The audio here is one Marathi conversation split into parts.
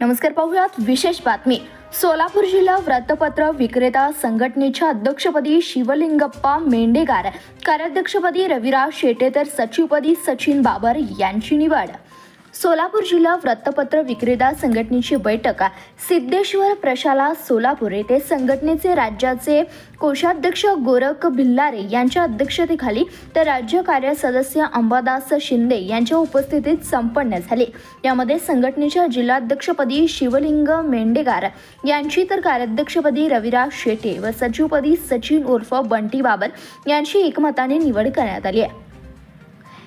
नमस्कार पाहूयात विशेष बातमी. सोलापूर जिल्हा वृत्तपत्र विक्रेता संघटनेच्या अध्यक्षपदी शिवलिंगप्पा मेंढेगार कार्याध्यक्षपदी रविराज शेटे तर सचिवपदी सचिन बाबर यांची निवड. सोलापूर जिल्हा वृत्तपत्र विक्रेता संघटनेची बैठक. सिद्धेश्वर प्रशाला सोलापूर येथे संघटनेचे राज्याचे कोषाध्यक्ष गोरख भिल्लारे यांच्या अध्यक्षतेखाली तर राज्य कार्य सदस्य अंबादास शिंदे यांच्या उपस्थितीत संपन्न झाले. यामध्ये संघटनेच्या जिल्हाध्यक्षपदी शिवलिंग मेंडेगार यांची तर कार्याध्यक्षपदी रविराज शेटे व सचिवपदी सचिन उर्फ बंटी बाबर यांची एकमताने निवड करण्यात आली आहे.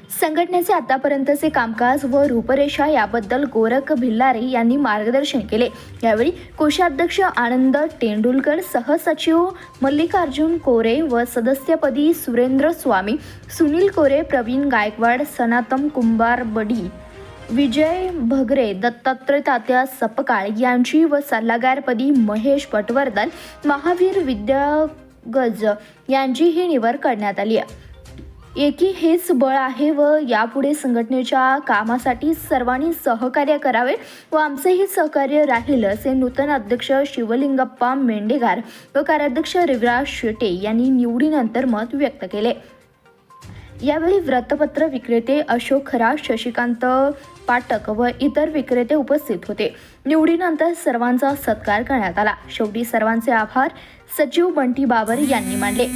संघटनेचे आतापर्यंतचे कामकाज व रूपरेषा याबद्दल गोरख भिल्लारे यांनी मार्गदर्शन केले. यावेळी कोषाध्यक्ष आनंद तेंडुलकर सहसचिव मल्लिकार्जुन कोरे व सदस्यपदी सुरेंद्र स्वामी सुनील कोरे प्रवीण गायकवाड सनातन कुंभार बडी विजय भगरे दत्तात्रय तात्या सपकाळ यांची व सल्लागारपदी महेश पटवर्धन महावीर विद्यागज यांची ही निवड करण्यात आली आहे. एकी हेच बळ आहे व यापुढे संघटनेच्या कामासाठी सर्वांनी सहकार्य करावे व आमचेही सहकार्य राहील असे नूतन अध्यक्ष शिवलिंगप्पा मेंढेगार व कार्याध्यक्ष रविराज शेटे यांनी निवडीनंतर मत व्यक्त केले. यावेळी वृत्तपत्र विक्रेते अशोक राज शशिकांत पाटक व इतर विक्रेते उपस्थित होते. निवडीनंतर सर्वांचा सत्कार करण्यात आला. शेवटी सर्वांचे आभार. सचिव बंटी बाबर यांनी मानले.